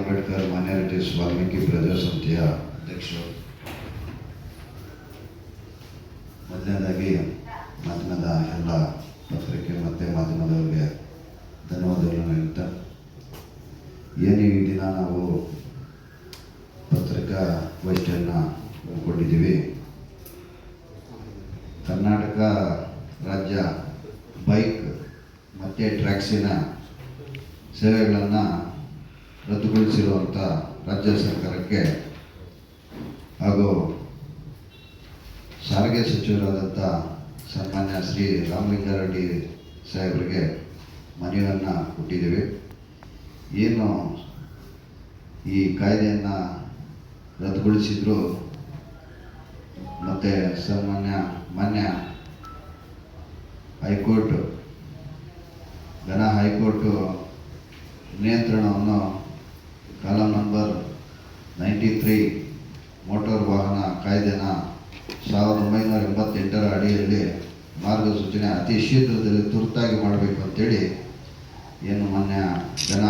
Ambedkar minorities Valmiki ಪ್ರಜಾಸಂಸ್ಥೆಯ ಅಧ್ಯಕ್ಷರು. ಮೊದಲನೇದಾಗಿ ಮಾಧ್ಯಮದ ಎಲ್ಲ ಪತ್ರಿಕೆ ಮತ್ತು ಮಾಧ್ಯಮದವರಿಗೆ ಧನ್ಯವಾದಗಳನ್ನು ಹೇಳ್ತಾ, ಏನು ಈ ದಿನ ನಾವು ಪತ್ರಿಕಾ ಗೋಷ್ಠಿಯನ್ನು ಹಮ್ಮಿಕೊಂಡಿದ್ದೀವಿ, ಕರ್ನಾಟಕ ರಾಜ್ಯ ಬೈಕ್ ಮತ್ತು ಟ್ಯಾಕ್ಸಿನ ಸೇವೆಗಳನ್ನು ರದ್ದುಗೊಳಿಸಿರುವಂಥ ರಾಜ್ಯ ಸರ್ಕಾರಕ್ಕೆ ಹಾಗೂ ಸಾರಿಗೆ ಸಚಿವರಾದಂಥ ಸನ್ಮಾನ್ಯ ಶ್ರೀ ರಾಮಲಿಂಗಾರೆಡ್ಡಿ ಸಾಹೇಬರಿಗೆ ಮನವಿಯನ್ನು ಕೊಟ್ಟಿದ್ದೀವಿ. ಏನು ಈ ಕಾಯ್ದೆಯನ್ನು ರದ್ದುಗೊಳಿಸಿದ್ರು ಮತ್ತು ಸನ್ಮಾನ್ಯ, ಮಾನ್ಯ ಹೈಕೋರ್ಟ್, ಘನ ಹೈಕೋರ್ಟು ನಿಯಂತ್ರಣವನ್ನು column number ninety three motor ವಾಹನ ಕಾಯ್ದೆನ ಸಾವಿರದ ಒಂಬೈನೂರ ಎಂಬತ್ತೆಂಟರ ಅಡಿಯಲ್ಲಿ ಮಾರ್ಗಸೂಚನೆ ಅತಿ ಶೀಘ್ರದಲ್ಲಿ ತುರ್ತಾಗಿ ಮಾಡಬೇಕು ಅಂತೇಳಿ ಏನು ಮಾನ್ಯ ಜನ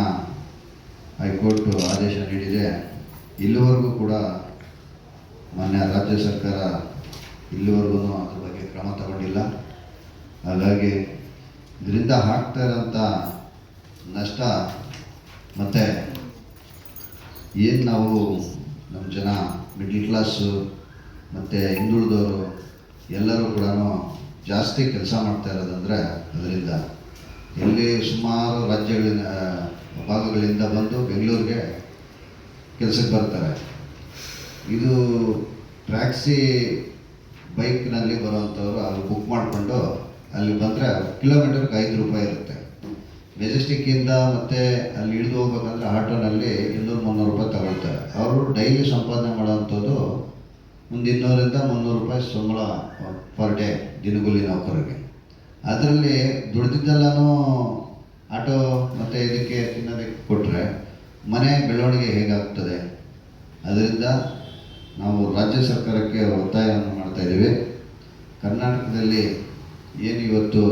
ಹೈಕೋರ್ಟ್ ಆದೇಶ ನೀಡಿದೆ. ಇಲ್ಲಿವರೆಗೂ ಕೂಡ ಮಾನ್ಯ ರಾಜ್ಯ ಸರ್ಕಾರ ಇಲ್ಲಿವರೆಗೂ ಅದ್ರ ಬಗ್ಗೆ ಕ್ರಮ ತಗೊಂಡಿಲ್ಲ. ಹಾಗಾಗಿ ಇದರಿಂದ ಹಾಕ್ತಾ ಇರೋಂಥ ನಷ್ಟ ಮತ್ತು ಏನು ನಾವು ನಮ್ಮ ಜನ ಮಿಡ್ಲ್ ಕ್ಲಾಸು ಮತ್ತು ಹಿಂದುಳಿದವರು ಎಲ್ಲರೂ ಕೂಡ ಜಾಸ್ತಿ ಕೆಲಸ ಮಾಡ್ತಾ ಇರೋದಂದರೆ ಅದರಿಂದ. ಇಲ್ಲಿ ಸುಮಾರು ರಾಜ್ಯಗಳಿಂದ ಭಾಗಗಳಿಂದ ಬಂದು ಬೆಂಗಳೂರಿಗೆ ಕೆಲಸಕ್ಕೆ ಬರ್ತಾರೆ. ಇದು ಟ್ಯಾಕ್ಸಿ ಬೈಕ್ನಲ್ಲಿ ಬರುವಂಥವ್ರು ಅಲ್ಲಿ ಬುಕ್ ಮಾಡಿಕೊಂಡು ಅಲ್ಲಿ ಬಂದರೆ ಕಿಲೋಮೀಟರ್ಗೆ ಐದು ರೂಪಾಯಿ ಇರುತ್ತೆ. ಮೆಜೆಸ್ಟಿಕ್ಕಿಂದ ಮತ್ತೆ ಅಲ್ಲಿ ಇಳಿದು ಹೋಗ್ಬೇಕಂದ್ರೆ ಆಟೋನಲ್ಲಿ ಇನ್ನೂರು ಮುನ್ನೂರು ರೂಪಾಯಿ ತಗೊಳ್ತಾರೆ. ಅವರು ಡೈಲಿ ಸಂಪಾದನೆ ಮಾಡೋವಂಥದ್ದು ಒಂದು ಇನ್ನೂರಿಂದ ಮುನ್ನೂರು ರೂಪಾಯಿ ಸಂಬಳ ಪರ್ ಡೇ ದಿನಗೂಲಿ ನೌಕರರಿಗೆ. ಅದರಲ್ಲಿ ದುಡ್ದಿದ್ದೆಲ್ಲನೂ ಆಟೋ ಮತ್ತು ಇದಕ್ಕೆ ತಿನ್ನೋದಕ್ಕೆ ಕೊಟ್ಟರೆ ಮನೆ ಬೆಳವಣಿಗೆ ಹೇಗಾಗ್ತದೆ? ಅದರಿಂದ ನಾವು ರಾಜ್ಯ ಸರ್ಕಾರಕ್ಕೆ ಒತ್ತಾಯವನ್ನು ಮಾಡ್ತಾ ಇದ್ದೀವಿ. ಕರ್ನಾಟಕದಲ್ಲಿ ಏನು ಇವತ್ತು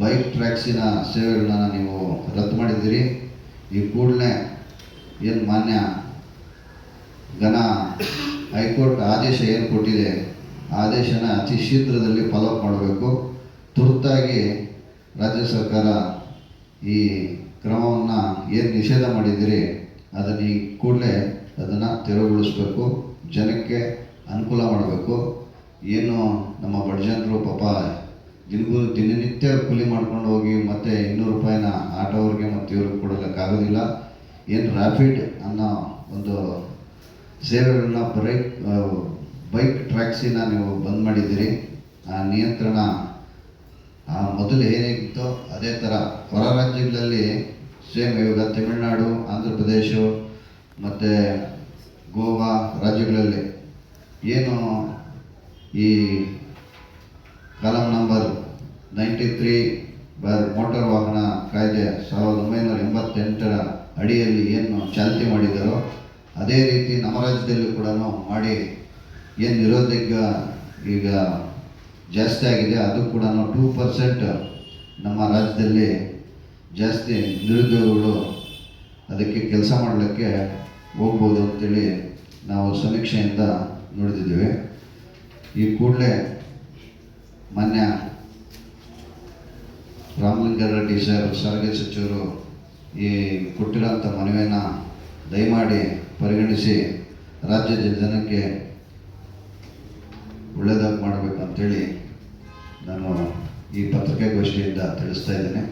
ಬೈಕ್ ಟ್ರ್ಯಾಕ್ಸಿನ ಸೇವೆಗಳನ್ನ ನೀವು ರದ್ದು ಮಾಡಿದ್ದೀರಿ, ಈ ಕೂಡಲೇ ಏನು ಮಾನ್ಯ ಘನ ಹೈಕೋರ್ಟ್ ಆದೇಶ ಏನು ಕೊಟ್ಟಿದೆ, ಆದೇಶನ ಅತಿ ಶೀಘ್ರದಲ್ಲಿ ಫಾಲೋ ಮಾಡಬೇಕು. ತುರ್ತಾಗಿ ರಾಜ್ಯ ಸರ್ಕಾರ ಈ ಕ್ರಮವನ್ನು ಏನು ನಿಷೇಧ ಮಾಡಿದ್ದೀರಿ, ಅದನ್ನು ಈ ಕೂಡಲೇ ಅದನ್ನು ತೆರವುಗೊಳಿಸಬೇಕು, ಜನಕ್ಕೆ ಅನುಕೂಲ ಮಾಡಬೇಕು. ಏನು ನಮ್ಮ ಬಡ ಜನರು ಪಾಪ ದಿನಗೂ ದಿನನಿತ್ಯ ಕೂಲಿ ಮಾಡ್ಕೊಂಡು ಹೋಗಿ ಮತ್ತೆ ಇನ್ನೂರು ರೂಪಾಯಿನ ಆಟೋವ್ರಿಗೆ ಮತ್ತು ಇವ್ರಿಗೆ ಕೊಡೋಕ್ಕಾಗೋದಿಲ್ಲ ಏನು ರ್ಯಾಪಿಡ್ ಅನ್ನೋ ಒಂದು ಸೇವೆಗಳನ್ನ ಬೈಕ್ ಬೈಕ್ ಟ್ರ್ಯಾಕ್ಸಿನ ನೀವು ಬಂದ್ ಮಾಡಿದ್ದೀರಿ. ಆ ನಿಯಂತ್ರಣ, ಆ ಮೊದಲು ಏನಿತ್ತೋ ಅದೇ ಥರ ಹೊರ ರಾಜ್ಯಗಳಲ್ಲಿ ಸೇಮ್ ಇವಾಗ ತಮಿಳುನಾಡು, ಆಂಧ್ರ ಪ್ರದೇಶ ಮತ್ತು ಗೋವಾ ರಾಜ್ಯಗಳಲ್ಲಿ ಏನು ಈ ಕಾಲಂ ನಂಬರ್ ನೈಂಟಿ ತ್ರೀ ಬರ್ ಮೋಟಾರ್ ವಾಹನ ಕಾಯ್ದೆ ಸಾವಿರದ ಒಂಬೈನೂರ ಎಂಬತ್ತೆಂಟರ ಅಡಿಯಲ್ಲಿ ಏನು ಚಾಲ್ತಿ ಮಾಡಿದರೋ, ಅದೇ ರೀತಿ ನಮ್ಮ ರಾಜ್ಯದಲ್ಲಿ ಕೂಡ ಮಾಡಿ ಏನು ನಿರೋಧಕ ಈಗ ಜಾಸ್ತಿ ಆಗಿದೆ, ಅದು ಕೂಡ ಟೂ ಪರ್ಸೆಂಟ್ ನಮ್ಮ ರಾಜ್ಯದಲ್ಲಿ ಜಾಸ್ತಿ ನಿರುದ್ಯೋಗಗಳು ಅದಕ್ಕೆ ಕೆಲಸ ಮಾಡಲಿಕ್ಕೆ ಹೋಗ್ಬೋದು ಅಂತೇಳಿ ನಾವು ಸಮೀಕ್ಷೆಯಿಂದ ನೋಡಿದ್ದೀವಿ ಈ ಕೂಡಲೇ ಮಾನ್ಯ ರಾಮಲಿಂಗಾರೆಡ್ಡಿ ಸರ್ ಸಾರಿಗೆ ಸಚಿವರು ಈ ಕೊಟ್ಟಿರೋಂಥ ಮನವಿಯನ್ನು ದಯಮಾಡಿ ಪರಿಗಣಿಸಿ ರಾಜ್ಯದ ಜನಕ್ಕೆ ಒಳ್ಳೆಯದಾಗಿ ಮಾಡಬೇಕು ಅಂತೇಳಿ ನಾನು ಈ ಪತ್ರಿಕಾಗೋಷ್ಠಿಯಿಂದ ತಿಳಿಸ್ತಾ ಇದ್ದೇನೆ.